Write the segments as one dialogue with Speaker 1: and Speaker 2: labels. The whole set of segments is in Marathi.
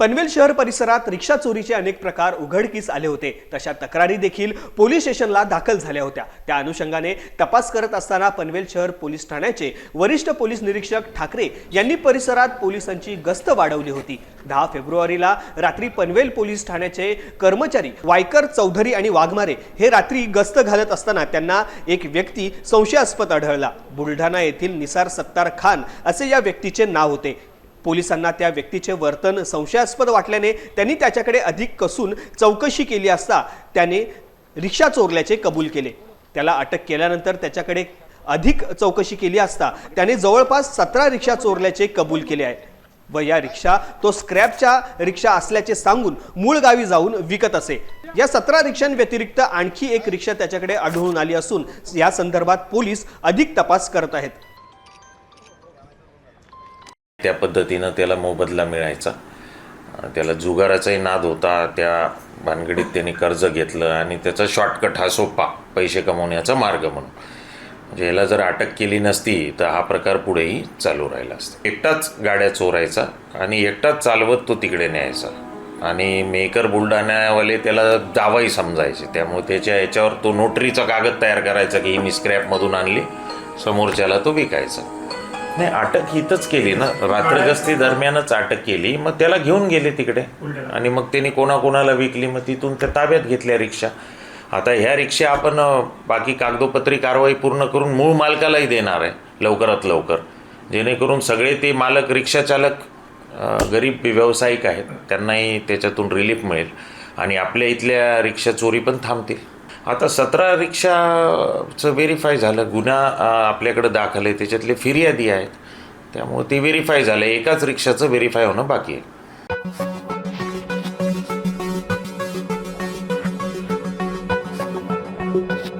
Speaker 1: पनवेल शहर परिसरात रिक्षा चोरीचे अनेक प्रकार उघडकीस आले होते. तशा तक्रारी देखील पोलीस स्टेशनला दाखल झाल्या होत्या. त्या अनुषंगाने तपास करत असताना पनवेल शहर पोलीस ठाण्याचे वरिष्ठ पोलीस निरीक्षक ठाकरे यांनी परिसरात पोलिसांची गस्त वाढवली होती. दहा फेब्रुवारीला रात्री पनवेल पोलीस ठाण्याचे कर्मचारी वायकर चौधरी आणि वाघमारे हे रात्री गस्त घालत असताना त्यांना एक व्यक्ती संशयास्पद आढळला. बुलढाणा येथील निसार सत्तार खान असे या व्यक्तीचे नाव होते. पोलिसांना त्या व्यक्तीचे वर्तन संशयास्पद वाटल्याने त्यांनी त्याच्याकडे अधिक कसून चौकशी केली असता त्याने रिक्षा चोरल्याचे कबूल केले. त्याला अटक केल्यानंतर त्याच्याकडे अधिक चौकशी केली असता त्याने जवळपास सतरा रिक्षा चोरल्याचे कबूल केले आहे. व या रिक्षा तो स्क्रॅपच्या रिक्षा असल्याचे सांगून मूळ गावी जाऊन विकत असे. या सतरा रिक्षांव्यतिरिक्त आणखी एक रिक्षा त्याच्याकडे आढळून आली असून या संदर्भात पोलीस अधिक तपास करत आहेत.
Speaker 2: त्या पद्धतीनं त्याला मोबदला मिळायचा. त्याला जुगाराचाही नाद होता त्या भानगडीत त्याने कर्ज घेतलं आणि त्याचा शॉर्टकट हा सोपा पैसे कमवण्याचा मार्ग म्हणून. म्हणजे याला जर अटक केली नसती तर हा प्रकार पुढेही चालू राहिला असता. एकटाच गाड्या चोरायचा आणि एकटाच चालवत तो तिकडे न्यायचा. आणि मेकर बुलढाण्यावाले त्याला जावाही समजायचे. त्यामुळे त्याच्या याच्यावर तो नोटरीचा कागद तयार करायचा की ही मी स्क्रॅपमधून आणली समोरच्याला तो विकायचा. नाही अटक हिथंच केली ना. रात्रगस्ती दरम्यानच अटक केली. मग त्याला घेऊन गेले तिकडे. आणि मग त्यांनी कोणाकोणाला विकली? मग तिथून त्या ताब्यात घेतल्या रिक्षा. आता ह्या रिक्षा आपण बाकी कागदोपत्री कारवाई पूर्ण करून मूळ मालकालाही देणार आहे लवकरात लवकर. जेणेकरून सगळे ते मालक रिक्षा चालक अं, गरीब व्यावसायिक आहेत. त्यांनाही त्याच्यातून रिलीफ मिळेल. आणि आपल्या इथल्या रिक्षा चोरी पण थांबतील. आता सतरा रिक्षाचं व्हेरीफाय झालं. गुन्हा आपल्याकडे दाखल आहे. त्याच्यातले फिर्यादी आहेत. त्यामुळे ते व्हेरीफाय झालं एकाच रिक्षाचं व्हेरीफाय होणं बाकी आहे.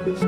Speaker 2: Thank you.